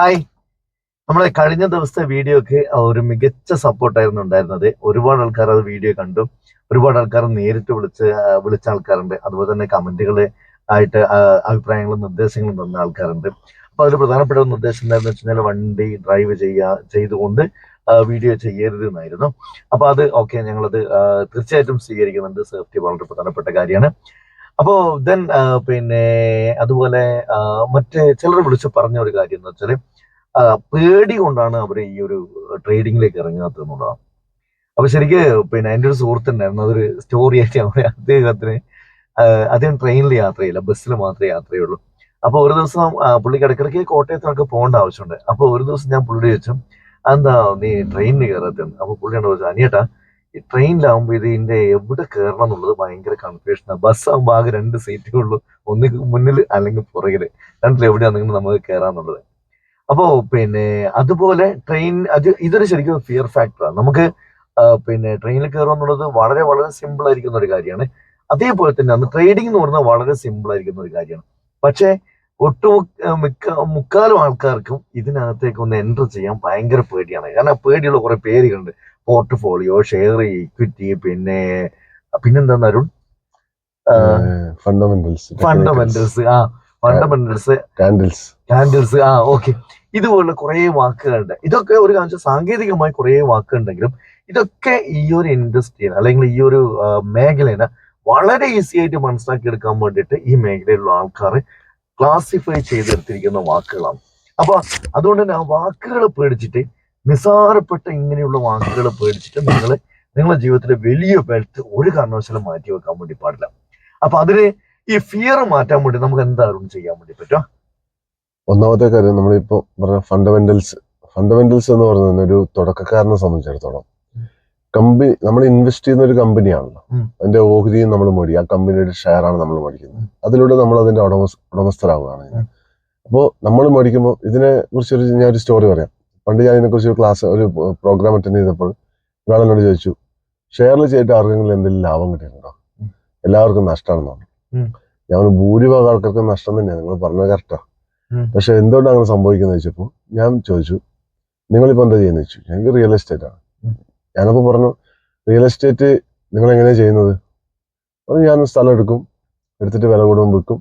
Hi. നമ്മളെ കഴിഞ്ഞ ദിവസത്തെ വീഡിയോക്ക് ഒരു മികച്ച സപ്പോർട്ടായിരുന്നു ഉണ്ടായിരുന്നത്. ഒരുപാട് ആൾക്കാർ അത് വീഡിയോ കണ്ടു. ഒരുപാട് ആൾക്കാർ നേരിട്ട് വിളിച്ച് വിളിച്ച ആൾക്കാരുണ്ട്. അതുപോലെ തന്നെ കമന്റുകൾ ആയിട്ട് അഭിപ്രായങ്ങളും നിർദ്ദേശങ്ങളും തന്ന ആൾക്കാരുണ്ട്. അപ്പൊ അതിൽ പ്രധാനപ്പെട്ട ഒരു നിർദ്ദേശം എന്താണെന്ന് വെച്ച് കഴിഞ്ഞാൽ വണ്ടി ഡ്രൈവ് ചെയ്യുക ചെയ്തുകൊണ്ട് വീഡിയോ ചെയ്യരുത് എന്നായിരുന്നു. അപ്പൊ അത് ഓക്കെ ഞങ്ങളത് തീർച്ചയായിട്ടും സ്വീകരിക്കുന്നുണ്ട്. സേഫ്റ്റി വളരെ പ്രധാനപ്പെട്ട കാര്യമാണ്. അപ്പോ ദെൻ പിന്നെ അതുപോലെ മറ്റ് ചിലർ വിളിച്ച് പറഞ്ഞ ഒരു കാര്യം എന്ന് വെച്ചാൽ പേടി കൊണ്ടാണ് അവർ ഈ ഒരു ട്രേഡിങ്ങിലേക്ക് ഇറങ്ങാത്തത് എന്നുള്ളതാണ്. അപ്പൊ ശരിക്ക് പിന്നെ എന്റെ ഒരു സുഹൃത്തുണ്ടായിരുന്നു. അതൊരു സ്റ്റോറി ആയിട്ട് പറയാം. അദ്ദേഹത്തിന് അദ്ദേഹം ട്രെയിനിൽ യാത്രയില്ല ബസ്സിൽ മാത്രമേ യാത്രയുള്ളൂ അപ്പൊ ഒരു ദിവസം പുള്ളിക്ക് ഇടയ്ക്കിടയ്ക്ക് കോട്ടയത്തിനൊക്കെ പോകേണ്ട ആവശ്യമുണ്ട്. അപ്പൊ ഒരു ദിവസം ഞാൻ പുള്ളിയോട് ചോദിച്ചു എന്താ നീ ട്രെയിനിൽ കയറാത്തത് അപ്പൊ പുള്ളിയാണ് ചോദിച്ചു അനിയേട്ടാ ഈ ട്രെയിനിലാവുമ്പോ ഇതിന്റെ എവിടെ കയറണം എന്നുള്ളത് ഭയങ്കര കൺഫ്യൂഷനാണ് ബസ് ആകുമ്പോൾ ആകെ രണ്ട് സീറ്റുകളുള്ളൂ ഉള്ളൂ. ഒന്ന് മുന്നിൽ അല്ലെങ്കിൽ പുറകിൽ. രണ്ടിൽ എവിടെയാണെങ്കിലും നമുക്ക് കയറാന്നുള്ളത്? അപ്പോ പിന്നെ അതുപോലെ ട്രെയിൻ അത് ഇതൊരു ശരിക്കും ഫിയർ ഫാക്ടറാണ് നമുക്ക് പിന്നെ ട്രെയിനിൽ കയറുക എന്നുള്ളത് വളരെ വളരെ സിമ്പിൾ ആയിരിക്കുന്ന ഒരു കാര്യമാണ്. അതേപോലെ തന്നെ അന്ന് ട്രേഡിംഗ് എന്ന് പറയുന്നത് വളരെ സിമ്പിൾ ആയിരിക്കുന്ന ഒരു കാര്യമാണ്. പക്ഷേ ഒട്ടുമുക്ക മിക്ക മുക്കാലും ആൾക്കാർക്കും ഇതിനകത്തേക്ക് ഒന്ന് എന്റർ ചെയ്യാൻ ഭയങ്കര പേടിയാണ്. കാരണം പേടിയുള്ള കുറെ പേരുകളുണ്ട്. പോർട്ട്ഫോളിയോ ഷെയർ ഇക്വിറ്റി പിന്നെ പിന്നെന്താ അരുൺ? ഫണ്ടമെന്റൽസ് ഫണ്ടമെന്റൽസ് ആ ഫണ്ടമെന്റൽസ് കാൻഡിൽസ് കാൻഡിൽസ് ആ ഓക്കെ ഇതുപോലുള്ള കുറേ വാക്കുകളുണ്ട്. ഇതൊക്കെ ഒരു കാണിച്ച സാങ്കേതികമായി കുറേ വാക്കുകളുണ്ടെങ്കിലും ഇതൊക്കെ ഈ ഒരു ഇൻഡസ്ട്രിയിൽ അല്ലെങ്കിൽ ഈ ഒരു മേഖലനെ വളരെ ഈസി ആയിട്ട് മനസ്സിലാക്കി എടുക്കാൻ വേണ്ടിയിട്ട് ഈ മേഖലയിലുള്ള ആൾക്കാർ ക്ലാസിഫൈ ചെയ്തെടുത്തിരിക്കുന്ന വാക്കുകളാണ്. അപ്പൊ അതുകൊണ്ട് തന്നെ ആ വാക്കുകൾ പേടിച്ചിട്ട് നിസാരപ്പെട്ട ഇങ്ങനെയുള്ള വാക്കുകൾ പേടിച്ചിട്ട് നിങ്ങൾ നിങ്ങളുടെ ജീവിതത്തിലെ വലിയ ബെൽറ്റ് ഒരു കാരണവശാലും മാറ്റി വെക്കാൻ വേണ്ടി പാടില്ല. അപ്പൊ അതിന് ഈ ഫിയർ മാറ്റാൻ വേണ്ടി നമുക്ക് എന്തായാലും ചെയ്യാൻ വേണ്ടി പറ്റും. ഒന്നാമത്തെ കാര്യം നമ്മളിപ്പോ പറഞ്ഞ ഫണ്ടമെന്റൽസ് ഫണ്ടമെന്റൽസ് എന്ന് പറഞ്ഞ ഒരു തുടക്കക്കാരനെ സംബന്ധിച്ചിടത്തോളം കമ്പനി നമ്മൾ ഇൻവെസ്റ്റ് ചെയ്യുന്ന ഒരു കമ്പനിയാണല്ലോ അതിന്റെ ഓഹരിയും നമ്മൾ മേടി ആ കമ്പനിയുടെ ഷെയർ ആണ് നമ്മൾ മേടിക്കുന്നത്. അതിലൂടെ നമ്മൾ അതിന്റെ ഉടമസ് ഉടമസ്ഥരാവുകയാണ്. അപ്പോൾ നമ്മൾ മേടിക്കുമ്പോൾ ഇതിനെ കുറിച്ച് ഒരു ഞാൻ ഒരു സ്റ്റോറി പറയാം. പണ്ട് ഞാൻ ഇതിനെക്കുറിച്ച് ഒരു ക്ലാസ് ഒരു പ്രോഗ്രാം അറ്റൻഡ് ചെയ്തപ്പോൾ ഒരാൾ എന്നോട് ചോദിച്ചു ഷെയറിൽ ചെയ്തിട്ട് ആർക്കെങ്കിലും എന്തെങ്കിലും ലാഭം കിട്ടിയിട്ടുണ്ടോ? എല്ലാവർക്കും നഷ്ടമാണെന്ന് പറഞ്ഞു. ഞാൻ ഭൂരിഭാഗം ആൾക്കാർക്ക് നഷ്ടം തന്നെയാണ് നിങ്ങൾ പറഞ്ഞത് കറക്റ്റാ. പക്ഷെ എന്തുകൊണ്ടാണ് അങ്ങനെ സംഭവിക്കുന്നത് ചോദിച്ചപ്പോൾ ഞാൻ ചോദിച്ചു നിങ്ങളിപ്പോൾ എന്താ ചെയ്യുന്നത് ചോദിച്ചു. ഞങ്ങൾക്ക് റിയൽ എസ്റ്റേറ്റ് ആണ്. ഞാനപ്പോൾ പറഞ്ഞു റിയൽ എസ്റ്റേറ്റ് നിങ്ങൾ എങ്ങനെയാണ് ചെയ്യുന്നത്? അപ്പോൾ ഞാൻ സ്ഥലം എടുക്കും എടുത്തിട്ട് വില കൂടുമ്പോൾ വിൽക്കും.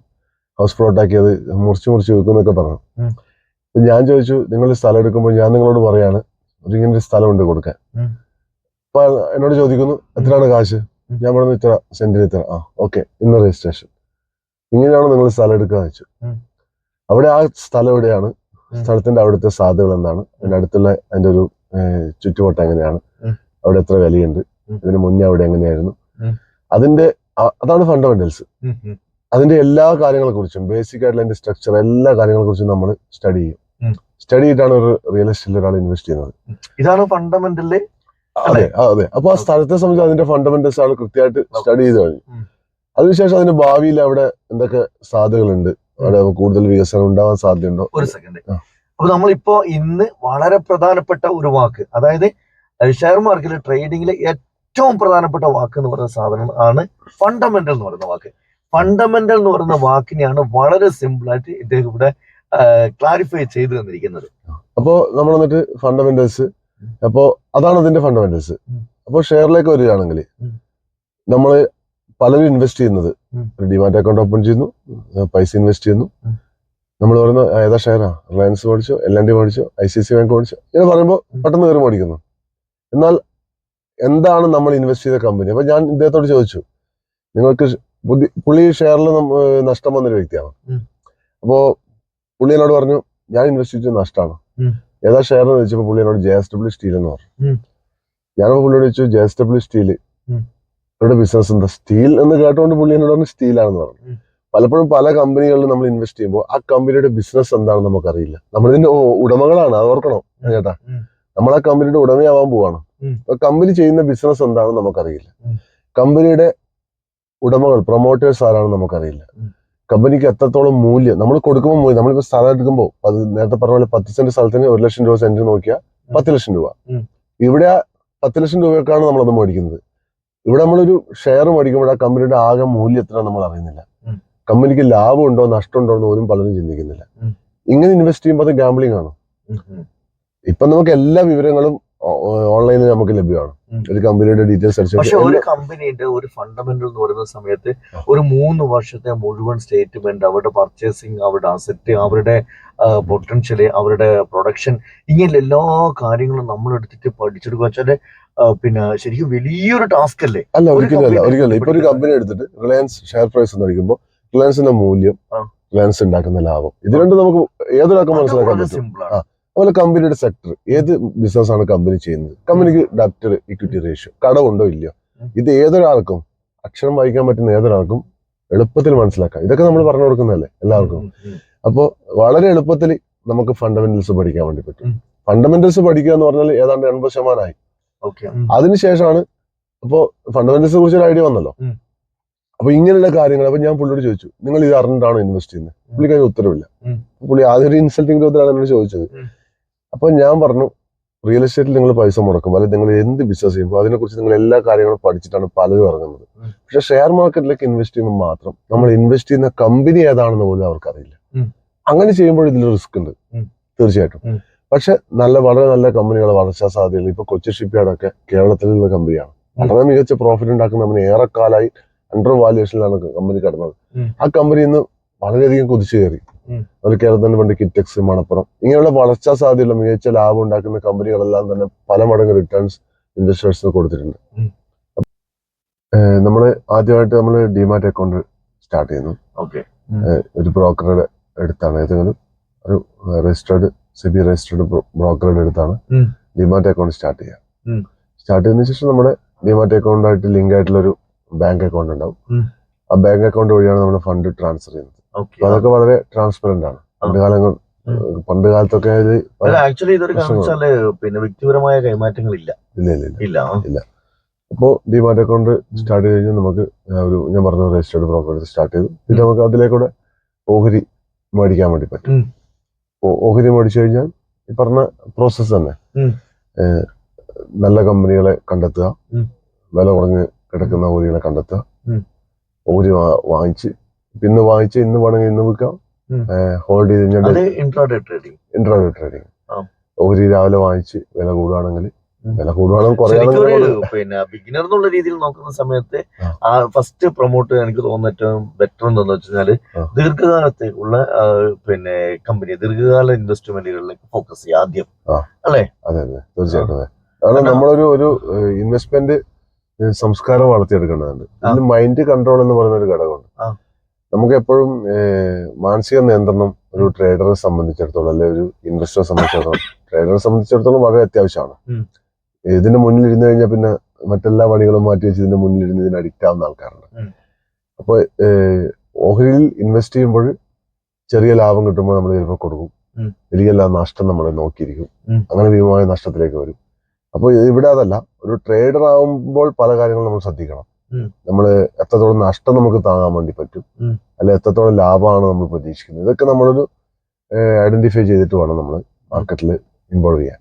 ഹൗസ് പ്ലോട്ടാക്കി അത് മുറിച്ച് മുറിച്ച് വിൽക്കും എന്നൊക്കെ പറഞ്ഞു. അപ്പം ഞാൻ ചോദിച്ചു നിങ്ങൾ സ്ഥലം എടുക്കുമ്പോൾ ഞാൻ നിങ്ങളോട് പറയാണ് ഒരു ഇങ്ങനെ ഒരു സ്ഥലം ഉണ്ട് കൊടുക്കാൻ. അപ്പൊ എന്നോട് ചോദിക്കുന്നു എത്രയാണ് കാശ്. ഞാൻ പറഞ്ഞു ഇത്ര സെന്റിന് ഇത്ര. ആ ഓക്കെ ഇന്ന് രജിസ്ട്രേഷൻ ഇങ്ങനെയാണ് നിങ്ങൾ സ്ഥലം എടുക്കുക വെച്ചു. അവിടെ ആ സ്ഥലം എവിടെയാണ്? സ്ഥലത്തിന്റെ അവിടുത്തെ സാധ്യതകൾ എന്താണ്? അതിന്റെ അടുത്തുള്ള അതിന്റെ ഒരു ചുറ്റുവട്ടം എങ്ങനെയാണ്? അവിടെ എത്ര വിലയുണ്ട്? അതിന് ഇതിന് മുന്നേ അവിടെ എങ്ങനെയായിരുന്നു? അതിന്റെ അതാണ് ഫണ്ടമെന്റൽസ്. അതിന്റെ എല്ലാ കാര്യങ്ങളെ കുറിച്ചും ബേസിക് ആയിട്ടുള്ള അതിന്റെ സ്ട്രക്ചർ എല്ലാ കാര്യങ്ങളെ കുറിച്ചും നമ്മൾ സ്റ്റഡി ചെയ്യും സ്റ്റഡി ചെയ്തിട്ടാണ് ഒരു റിയൽ എസ്റ്റേറ്റിൽ ഒരാൾ ഇൻവെസ്റ്റ് ചെയ്യുന്നത്. ഇതാണ് ഫണ്ടമെന്റലി അതെ അതെ. അപ്പൊ ആ സ്ഥലത്തെ സംബന്ധിച്ച് അതിന്റെ ഫണ്ടമെന്റൽസ് ആൾ കൃത്യമായിട്ട് സ്റ്റഡി ചെയ്ത് കഴിഞ്ഞു. അതിനുശേഷം അതിന്റെ ഭാവിയിൽ അവിടെ എന്തൊക്കെ സാധ്യതകളുണ്ട്? അവിടെ കൂടുതൽ വികസനം ഉണ്ടാവാൻ സാധ്യതയുണ്ടോ ഒരു സെക്കൻഡ്. അപ്പൊ നമ്മളിപ്പോ ഇന്ന് വളരെ പ്രധാനപ്പെട്ട ഒരു വാക്ക് അതായത് ഷെയർ മാർക്കറ്റിലെ ട്രേഡിംഗിലെ ഏറ്റവും പ്രധാനപ്പെട്ട വാക്ക് എന്ന് പറയുന്ന സാധനം ആണ് ഫണ്ടമെന്റൽ എന്ന് പറയുന്ന വാക്ക് ഫണ്ടമെന്റൽ എന്ന് പറയുന്ന വാക്കിനെയാണ് വളരെ സിമ്പിൾ ആയിട്ട് ഇദ്ദേഹം ഇവിടെ ക്ലാരിഫൈ ചെയ്തു തന്നിരിക്കുന്നത് അപ്പോ നമ്മൾ എന്നിട്ട് ഫണ്ടമെന്റൽസ്. അപ്പോ അതാണ് അതിന്റെ ഫണ്ടമെന്റൽസ് അപ്പോ അപ്പോൾ ഷെയറിലേക്ക് വരികയാണെങ്കിൽ. നമ്മൾ പലരും ഇൻവെസ്റ്റ് ചെയ്യുന്നത്. ഡിമാറ്റ് അക്കൗണ്ട് ഓപ്പൺ ചെയ്യുന്നു. പൈസ ഇൻവെസ്റ്റ് ചെയ്യുന്നു. നമ്മൾ പറയുന്ന "ആ, ഏതാ ഷെയറാ? റിലയൻസ് മേടിച്ചോ എൽ എൻ ഡി മേടിച്ചോ ഐ സി സി ബാങ്ക് മേടിച്ചോ? ഇങ്ങനെ പറയുമ്പോൾ പെട്ടെന്ന് കയറി മേടിക്കുന്നു. എന്നാൽ എന്താണ് നമ്മൾ ഇൻവെസ്റ്റ് ചെയ്ത കമ്പനി അപ്പൊ ഞാൻ ഇദ്ദേഹത്തോട് ചോദിച്ചു നിങ്ങൾക്ക് പുള്ളി ഷെയറിൽ നഷ്ടം വന്നൊരു വ്യക്തിയാണ്. അപ്പോൾ അപ്പോ പുള്ളി എന്നോട് പറഞ്ഞു ഞാൻ ഇൻവെസ്റ്റ് ചെയ്തത് നഷ്ടമാണ്. ഏതാ ഷെയർ എന്ന് ചോദിച്ചപ്പോൾ പുള്ളി എന്നോട് ജെ എസ് ഡബ്ല്യു സ്റ്റീൽ എന്ന് പറഞ്ഞു. ഞാനപ്പോൾ പുള്ളിയോട് ചോദിച്ചു ജെ എസ് ഡബ്ല്യു സ്റ്റീൽ. അവരുടെ ബിസിനസ് എന്താ? സ്റ്റീൽ എന്ന് കേട്ടുകൊണ്ട് പുള്ളി എന്നോട് പറഞ്ഞു സ്റ്റീലാണെന്ന് പറഞ്ഞു. പലപ്പോഴും പല കമ്പനികളിലും നമ്മൾ ഇൻവെസ്റ്റ് ചെയ്യുമ്പോൾ ആ കമ്പനിയുടെ ബിസിനസ് എന്താണെന്ന് നമുക്കറിയില്ല. നമ്മളിതിന്റെ ഉടമകളാണ് അത് ഓർക്കണം? ചേട്ടാ നമ്മൾ ആ കമ്പനിയുടെ ഉടമയാവാൻ പോവാണ്. കമ്പനി ചെയ്യുന്ന ബിസിനസ് എന്താണെന്ന് നമുക്കറിയില്ല. കമ്പനിയുടെ ഉടമകൾ പ്രൊമോട്ടേഴ്സ് ആരാണെന്ന് നമുക്കറിയില്ല. കമ്പനിക്ക് എത്രത്തോളം മൂല്യം? നമ്മൾ കൊടുക്കുമ്പോൾ മൂല്യം. നമ്മളിപ്പോ സ്ഥലം എടുക്കുമ്പോൾ അത് നേരത്തെ പറഞ്ഞ പോലെ പത്ത് സെന്റ് സ്ഥലത്തിന് ഒരു ലക്ഷം രൂപ സെന്റ് നോക്കിയാൽ. പത്ത് ലക്ഷം രൂപ. ഇവിടെ പത്ത് ലക്ഷം രൂപയൊക്കെയാണ് നമ്മളത് മേടിക്കുന്നത്. ഇവിടെ നമ്മളൊരു ഷെയർ മേടിക്കുമ്പോൾ ആ കമ്പനിയുടെ ആകെ മൂല്യം എത്ര നമ്മൾ അറിയുന്നില്ല. കമ്പനിക്ക് ലാഭം ഉണ്ടോ നഷ്ടമുണ്ടോ എന്ന് പോലും പലരും ചിന്തിക്കുന്നില്ല. ഇങ്ങനെ ഇൻവെസ്റ്റ് ചെയ്യുമ്പോൾ അത് ഗാംബ്ലിംഗ് ആണ്. ഇപ്പൊ നമുക്ക് എല്ലാ വിവരങ്ങളും ഓൺലൈനിൽ നമുക്ക് ലഭ്യമാണ്. ഒരു കമ്പനിയുടെ ഡീറ്റെയിൽസ് പക്ഷെ അടിച്ചു ഒരു കമ്പനിയുടെ ഒരു ഫണ്ടമെന്റൽ എന്ന് പറയുന്ന സമയത്ത് ഒരു മൂന്ന് വർഷത്തെ മുഴുവൻ സ്റ്റേറ്റ്മെന്റ് അവരുടെ പർച്ചേസിങ് അവരുടെ അസറ്റ് അവരുടെ പൊട്ടൻഷ്യൽ അവരുടെ പ്രൊഡക്ഷൻ ഇങ്ങനെ എല്ലാ കാര്യങ്ങളും നമ്മൾ എടുത്തിട്ട് പഠിച്ചെടുക്കുക വെച്ചാൽ ആ, പിന്നെ ശരിക്കും വലിയൊരു ടാസ്ക് അല്ലേ? അല്ല ഒരു ഒരിക്കലും അല്ല ഒരിക്കലും ഇപ്പൊ ഒരു കമ്പനി എടുത്തിട്ട് റിലയൻസ് ഷെയർ പ്രൈസ് എന്ന് അടിക്കുമ്പോൾ റിലയൻസിന്റെ മൂല്യം റിലയൻസ് ഉണ്ടാക്കുന്ന ലാഭം. ഇത് രണ്ടും നമുക്ക് ഏതൊരാൾക്കും മനസ്സിലാക്കാൻ പറ്റും? അതുപോലെ കമ്പനിയുടെ സെക്ടർ ഏത് ബിസിനസ് ആണ് കമ്പനി ചെയ്യുന്നത്? കമ്പനിക്ക് ഡാപ്റ്റർ ഇക്വിറ്റി റേഷ്യോ കടമുണ്ടോ ഇല്ലയോ? ഇത് ഏതൊരാൾക്കും അക്ഷരം വായിക്കാൻ പറ്റുന്ന ഏതൊരാൾക്കും എളുപ്പത്തിൽ മനസ്സിലാക്കാം. ഇതൊക്കെ നമ്മൾ പറഞ്ഞു കൊടുക്കുന്നതല്ലേ എല്ലാവർക്കും? അപ്പോൾ വളരെ എളുപ്പത്തിൽ നമുക്ക് ഫണ്ടമെന്റൽസ് പഠിക്കാൻ വേണ്ടി പറ്റും. ഫണ്ടമെന്റൽസ് പഠിക്കുക എന്ന് പറഞ്ഞാൽ ഏതാണ്ട് എൺപത് ശതമാനമായി. അതിനുശേഷമാണ് അപ്പോൾ ഫണ്ടമെന്റൽസ് കുറിച്ച് ഒരു ഐഡിയ വന്നല്ലോ. അപ്പൊ ഇങ്ങനെയുള്ള കാര്യങ്ങൾ അപ്പൊ ഞാൻ പുള്ളിയോട് ചോദിച്ചു നിങ്ങൾ ഇത് അറിഞ്ഞിട്ടാണോ ഇൻവെസ്റ്റ് ചെയ്യുന്നത്? പുള്ളിക്ക് അതിന് ഉത്തരവില്ല. പുള്ളി ആദ്യം ഒരു ഇൻസൾട്ടിംഗ് ഗ്രോത്തിലാണ് എന്നോട് ചോദിച്ചത്. ഉം. അപ്പൊ ഞാൻ പറഞ്ഞു റിയൽ എസ്റ്റേറ്റിൽ നിങ്ങൾ പൈസ മുടക്കും. അല്ലെങ്കിൽ നിങ്ങൾ എന്ത് ബിസിനസ് ചെയ്യുമ്പോൾ അതിനെക്കുറിച്ച് നിങ്ങൾ എല്ലാ കാര്യങ്ങളും പഠിച്ചിട്ടാണ് പലരും ഇറങ്ങുന്നത്. പക്ഷെ ഷെയർ മാർക്കറ്റിലേക്ക് ഇൻവെസ്റ്റ് ചെയ്യുമ്പോൾ മാത്രം നമ്മൾ ഇൻവെസ്റ്റ് ചെയ്യുന്ന കമ്പനി ഏതാണെന്ന് പോലും അവർക്കറിയില്ല. അങ്ങനെ ചെയ്യുമ്പോൾ ഇതിൽ റിസ്ക് ഉണ്ട്. തീർച്ചയായിട്ടും. പക്ഷെ നല്ല വളരെ നല്ല കമ്പനികൾ വളർച്ചാ സാധ്യതകൾ ഇപ്പൊ കൊച്ചി ഷിപ്പ്യാർഡൊക്കെ കേരളത്തിലുള്ള കമ്പനിയാണ് വളരെ മികച്ച പ്രോഫിറ്റ് ഉണ്ടാക്കുന്ന കമ്പനി ഏറെക്കാലായി അണ്ടർ വാല്യുവേഷനിലാണ് കമ്പനി കിടന്നത്. ആ കമ്പനി ഇന്ന് വളരെയധികം കുതിച്ചു കയറി. ഉം. അത് കേരളത്തിന്റെ പണ്ട് കിറ്റക്സ് മണപ്പുറം ഇങ്ങനെയുള്ള വളർച്ചാ സാധ്യതയുള്ള മികച്ച ലാഭം ഉണ്ടാക്കുന്ന കമ്പനികളെല്ലാം തന്നെ പല മടങ്ങ് റിട്ടേൺസ് ഇൻവെസ്റ്റേഴ്സിന് കൊടുത്തിട്ടുണ്ട്. നമ്മൾ നമ്മൾ ആദ്യമായിട്ട് നമ്മൾ ഡിമാറ്റ് അക്കൗണ്ട് സ്റ്റാർട്ട് ചെയ്യുന്നു. ഓക്കെ ഒരു ബ്രോക്കറുടെ അടുത്താണ്. ഏതെങ്കിലും ഒരു രജിസ്റ്റേർഡ് സെബി രജിസ്റ്റേർഡ് ബ്രോക്കറുടെ അടുത്താണ് ഡിമാറ്റ് അക്കൗണ്ട് സ്റ്റാർട്ട് ചെയ്യുക. സ്റ്റാർട്ട് ചെയ്തതിനു ശേഷം നമ്മുടെ ഡിമാറ്റ് അക്കൗണ്ടായിട്ട് ലിങ്ക് ആയിട്ടുള്ള ഒരു ബാങ്ക് അക്കൗണ്ട് ഉണ്ടാവും. ആ ബാങ്ക് അക്കൗണ്ട് വഴിയാണ് നമ്മൾ ഫണ്ട് ട്രാൻസ്ഫർ ചെയ്യുന്നത്. അതൊക്കെ വളരെ ട്രാൻസ്പെറന്റ് ആണ്. പണ്ട് കാലങ്ങൾ പണ്ട് കാലത്തൊക്കെ ഇത് ആക്ച്വലി ഇതൊരു കാരണം പിന്നെ വ്യക്തിപരമായ കൈമാറ്റങ്ങൾ ഇല്ല ഇല്ല ഇല്ല. ഇല്ല. ഇല്ല. അപ്പോൾ ഡിമാറ്റ് അക്കൗണ്ട് സ്റ്റാർട്ട് ചെയ്ത് കഴിഞ്ഞാൽ നമുക്ക് ഒരു ഞാൻ പറഞ്ഞ രജിസ്റ്റേർഡ് ബ്രോക്കർ സ്റ്റാർട്ട് ചെയ്തു. പിന്നെ നമുക്ക് അതിലേക്കൂടെ ഓഹരി മേടിക്കാൻ വേണ്ടി പറ്റും. അപ്പോ ഓഹരി മേടിച്ചു കഴിഞ്ഞാൽ ഈ പറഞ്ഞ പ്രോസസ്സ് തന്നെ. നല്ല കമ്പനികളെ കണ്ടെത്തുക. വില കുറഞ്ഞ് കിടക്കുന്ന ഓഹരികളെ കണ്ടെത്തുക. ഓഹരി വാങ്ങിച്ച് ഇന്ന് വാങ്ങിച്ച് ഇന്ന് വേണമെങ്കിൽ ഇന്ന് വിൽക്കാം. ഹോൾഡ് ചെയ്ത് കഴിഞ്ഞാൽ ഇൻട്രാഡേ ട്രേഡിംഗ് ഇൻട്രാഡേ ട്രേഡിംഗ്. ഓഹരി രാവിലെ വാങ്ങിച്ച് വില കൂടുകയാണെങ്കിൽ വില കൂടുകയാണെങ്കിൽ ഒരു പിന്നെ ബിഗിനർ എന്നുള്ള രീതിയിൽ നോക്കുന്ന സമയത്ത് ആ. ഫസ്റ്റ് പ്രൊമോട്ട് എനിക്ക് തോന്നുന്ന ഏറ്റവും ബെറ്റർ എന്താണെന്ന് വെച്ചാൽ. ദീർഘകാലത്തേക്കുള്ള പിന്നെ കമ്പനി ദീർഘകാല ഇൻവെസ്റ്റ്മെന്റുകളിലേക്ക് ഫോക്കസ് ചെയ്യുക ആദ്യം. അല്ലേ? അതെ അതെ. തീർച്ചയായിട്ടും അതെ. നമ്മളൊരു ഒരു ഇൻവെസ്റ്റ്മെന്റ് സംസ്കാരം വളർത്തിയെടുക്കേണ്ടതുണ്ട്. ഇതിൽ മൈൻഡ് കൺട്രോൾ എന്ന് പറയുന്ന ഒരു ഘടകമുണ്ട്. നമുക്ക് എപ്പോഴും മാനസിക നിയന്ത്രണം ഒരു ട്രേഡറെ സംബന്ധിച്ചിടത്തോളം അല്ലെ ഒരു ഇൻവെസ്റ്ററെ സംബന്ധിച്ചിടത്തോളം ട്രേഡറെ സംബന്ധിച്ചിടത്തോളം വളരെ അത്യാവശ്യമാണ്. ഇതിന്റെ മുന്നിൽ ഇരുന്ന് കഴിഞ്ഞാൽ പിന്നെ മറ്റെല്ലാ പണികളും മാറ്റി വെച്ച് ഇതിന്റെ മുന്നിൽ ഇരുന്ന് ഇതിന് അഡിക്റ്റ് ആവുന്ന ആൾക്കാരുണ്ട്. അപ്പൊ അപ്പോൾ ഓഹരിയിൽ ഇൻവെസ്റ്റ് ചെയ്യുമ്പോൾ ചെറിയ ലാഭം കിട്ടുമ്പോൾ നമ്മൾ ചിലപ്പോൾ കൊടുക്കും. വലിയ നഷ്ടം നമ്മൾ നോക്കിയിരിക്കും. അങ്ങനെ ഭീമമായ നഷ്ടത്തിലേക്ക് വരും. അപ്പോൾ ഇവിടെ അതല്ല. ഒരു ട്രേഡർ ആവുമ്പോൾ പല കാര്യങ്ങളും നമ്മൾ ശ്രദ്ധിക്കണം. നമ്മൾ എത്രത്തോളം നഷ്ടം നമുക്ക് താങ്ങാൻ വേണ്ടി പറ്റും. അല്ലെ എത്രത്തോളം ലാഭമാണ് നമ്മൾ പ്രതീക്ഷിക്കുന്നത്. ഇതൊക്കെ നമ്മളൊരു ഐഡന്റിഫൈ ചെയ്തിട്ട് വേണം നമ്മൾ മാർക്കറ്റിൽ ഇൻവോൾവ് ചെയ്യാൻ.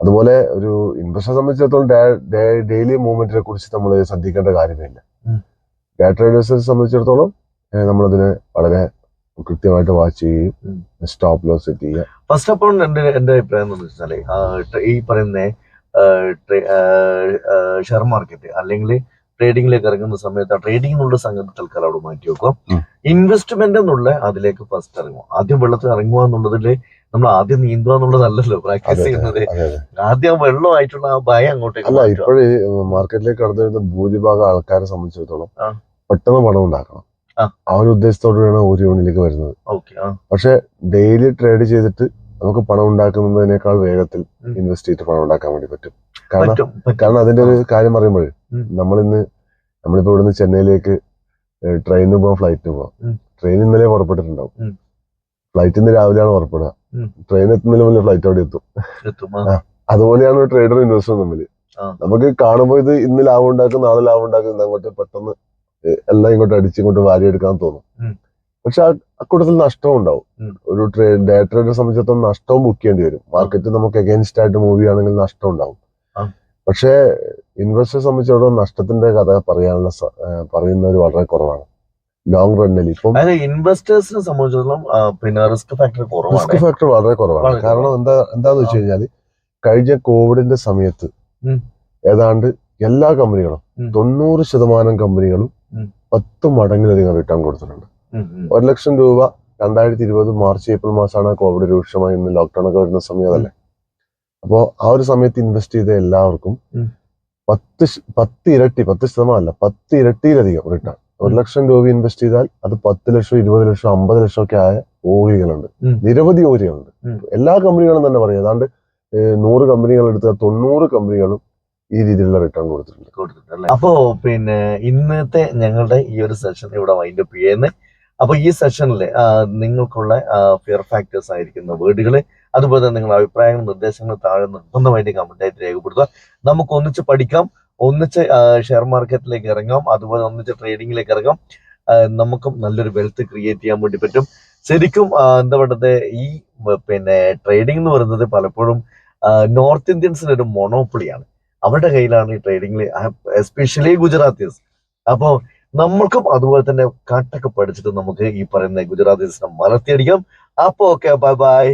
അതുപോലെ ഒരു ഇൻവെസ്റ്റർ സംബന്ധിച്ചിടത്തോളം ഡെയിലി മൂവ്മെന്റിനെ കുറിച്ച് നമ്മൾ ശ്രദ്ധിക്കേണ്ട കാര്യമില്ല. ഇല്ല ഡേ ട്രേഡേഴ്സിനെ സംബന്ധിച്ചിടത്തോളം നമ്മളതിനെ വളരെ കൃത്യമായിട്ട് വാച്ച് ചെയ്യും സ്റ്റോപ്പ് ലോസ് സെറ്റ് ചെയ്യുക. ഫസ്റ്റ് ഓഫ് ഓൾ എന്റെ എന്റെ അഭിപ്രായം എന്ന് വെച്ചാൽ ആ, ഈ പറയുന്ന ഷെയർ മാർക്കറ്റ് അല്ലെങ്കിൽ ട്രേഡിംഗിലേക്ക് ഇറങ്ങുന്ന സമയത്ത് ആ ട്രേഡിംഗ് എന്നുള്ള സംഗതി തൽക്കാലം അവിടെ മാറ്റി വെക്കുക ഉം. ഇൻവെസ്റ്റ്മെന്റ് എന്നുള്ള അതിലേക്ക് ഫസ്റ്റ് ഇറങ്ങും. ആദ്യം വെള്ളത്തിൽ ഇറങ്ങുക എന്നുള്ളതിൽ നമ്മൾ ആദ്യം നീന്തുക എന്നുള്ളതല്ലല്ലോ പ്രാക്ടീസ് ചെയ്യുന്നത്. ആദ്യം വെള്ളമായിട്ടുള്ള ആ ഭയം അങ്ങോട്ടേക്ക് അല്ല ഇപ്പോഴേ മാർക്കറ്റിലേക്ക് കടന്നു വരുന്ന ഭൂരിഭാഗം ആൾക്കാരെ സംബന്ധിച്ചിടത്തോളം. പെട്ടെന്ന് പണം ഉണ്ടാക്കണം. ആ. ഒരു ഉദ്ദേശത്തോടെയാണ് ഒരു യൂണിലേക്ക് വരുന്നത്. പക്ഷെ ഡെയിലി ട്രേഡ് ചെയ്തിട്ട് നമുക്ക് പണം ഉണ്ടാക്കുന്നതിനേക്കാൾ വേഗത്തിൽ. ഇൻവെസ്റ്റ് ചെയ്തിട്ട് പണം ഉണ്ടാക്കാൻ വേണ്ടി പറ്റും. കാരണം. കാരണം അതിന്റെ ഒരു കാര്യം പറയുമ്പോൾ നമ്മൾ നമ്മളിന്ന് നമ്മളിപ്പോ ഇവിടുന്ന് ചെന്നൈയിലേക്ക് ട്രെയിനിന് പോകാം ഫ്ലൈറ്റിന് പോകാം ട്രെയിൻ ഇന്നലെ പുറപ്പെട്ടിട്ടുണ്ടാവും. ഫ്ലൈറ്റ് ഇന്ന് രാവിലെയാണ് പുറപ്പെടുക. ട്രെയിൻ എത്തുന്നതിന് മുന്നേ ഫ്ലൈറ്റ് അവിടെ എത്തും. അതുപോലെയാണ് ഒരു ട്രേഡറും ഇൻവെസ്റ്ററും തമ്മിൽ. നമുക്ക് കാണുമ്പോൾ ഇത് ഇന്ന് ലാഭം ഉണ്ടാക്കും നാളെ ലാഭം ഉണ്ടാക്കും ഇത് അങ്ങോട്ട് പെട്ടെന്ന് എല്ലാം ഇങ്ങോട്ട് അടിച്ച് ഇങ്ങോട്ട് വാരിയെടുക്കാൻ തോന്നും. പക്ഷെ അക്കൂട്ടത്തിൽ നഷ്ടവും ഉണ്ടാവും. ഒരു ഡേ ട്രേഡറെ സംബന്ധിച്ചിടത്തോളം നഷ്ടവും ബുക്ക് ചെയ്യേണ്ടി വരും. മാർക്കറ്റ് നമുക്ക് അഗേൻസ്റ്റ് ആയിട്ട് മൂവ് ചെയ്യുകയാണെങ്കിൽ നഷ്ടം ഉണ്ടാവും. പക്ഷേ ഇൻവെസ്റ്ററെ സംബന്ധിച്ചിടത്തോളം നഷ്ടത്തിന്റെ കഥ പറയാനുള്ള പറയുന്നവർ വളരെ കുറവാണ്. ലോങ് റണ്ണിൽ ഇപ്പം ഇൻവെസ്റ്റേഴ്സിനെ സംബന്ധിച്ചിടത്തോളം പിന്നെ റിസ്ക് ഫാക്ടർ റിസ്ക് ഫാക്ടർ വളരെ കുറവാണ്. കാരണം എന്താ എന്താന്ന് വെച്ച് കഴിഞ്ഞാൽ കഴിഞ്ഞ കോവിഡിന്റെ സമയത്ത് ഏതാണ്ട് എല്ലാ കമ്പനികളും. തൊണ്ണൂറ് ശതമാനം കമ്പനികളും. പത്ത് മടങ്ങിലധികം റിട്ടേൺ കൊടുത്തിട്ടുണ്ട്. ഒരു ലക്ഷം രൂപ രണ്ടായിരത്തി ഇരുപത് മാർച്ച് ഏപ്രിൽ മാസമാണ് കോവിഡ് രൂക്ഷമായി ഇന്ന് ലോക്ക്ഡൌൺ ഒക്കെ വരുന്ന സമയം അതല്ലേ? അപ്പോ ആ ഒരു സമയത്ത് ഇൻവെസ്റ്റ് ചെയ്ത എല്ലാവർക്കും. പത്ത് പത്ത് ഇരട്ടി പത്ത് ശതമാനം അല്ല പത്ത് ഇരട്ടിയിലധികം റിട്ടേൺ ഒരു ലക്ഷം രൂപ ഇൻവെസ്റ്റ് ചെയ്താൽ അത് പത്ത് ലക്ഷം ഇരുപത് ലക്ഷം അമ്പത് ലക്ഷം ഒക്കെ ആയ ഓഹരികളുണ്ട് നിരവധി ഓഹരികളുണ്ട് ഉം. എല്ലാ കമ്പനികളും തന്നെ പറയാം. ഏതാണ്ട് നൂറ് കമ്പനികൾ എടുത്ത തൊണ്ണൂറ് കമ്പനികളും ഈ രീതിയിലുള്ള റിട്ടേൺ കൊടുത്തിട്ടുണ്ട്. കൊടുത്തിട്ടുണ്ട് അപ്പോ പിന്നെ ഇന്നത്തെ ഞങ്ങളുടെ ഈ ഒരു സെഷൻ ഇവിടെ വൈൻഡപ്പ് ചെയ്യുന്നത് അപ്പൊ ഈ സെഷനിലെ നിങ്ങൾക്കുള്ള ഫിയർ ഫാക്ടേഴ്സ് ആയിരിക്കുന്ന വേർഡുകൾ അതുപോലെ തന്നെ നിങ്ങളുടെ അഭിപ്രായങ്ങളും നിർദ്ദേശങ്ങളും താഴെ നിർബന്ധമായിട്ട് ആയിട്ട് രേഖപ്പെടുത്തുക. നമുക്ക് ഒന്നിച്ച് പഠിക്കാം ഒന്നിച്ച് ഷെയർ മാർക്കറ്റിലേക്ക് ഇറങ്ങാം അതുപോലെ ഒന്നിച്ച് ട്രേഡിങ്ങിലേക്ക് ഇറങ്ങാം. നമുക്കും നല്ലൊരു വെൽത്ത് ക്രിയേറ്റ് ചെയ്യാൻ വേണ്ടി പറ്റും. ശരിക്കും എന്താ പറയുന്നത് ഈ പിന്നെ ട്രേഡിംഗ് എന്ന് പറയുന്നത് പലപ്പോഴും നോർത്ത് ഇന്ത്യൻസിന് ഒരു മൊണോപ്പൊളിയാണ് അവരുടെ കയ്യിലാണ് ഈ ട്രേഡിംഗിൽ എസ്പെഷ്യലി ഗുജറാത്തീസ് അപ്പോൾ നമ്മൾക്കും അതുപോലെ തന്നെ കാട്ടൊക്കെ പഠിച്ചിട്ട് നമുക്ക് ഈ പറയുന്ന ഗുജറാത്തീസിനെ മലർത്തിയടിക്കാം അപ്പോൾ ഓക്കെ ബൈ ബൈ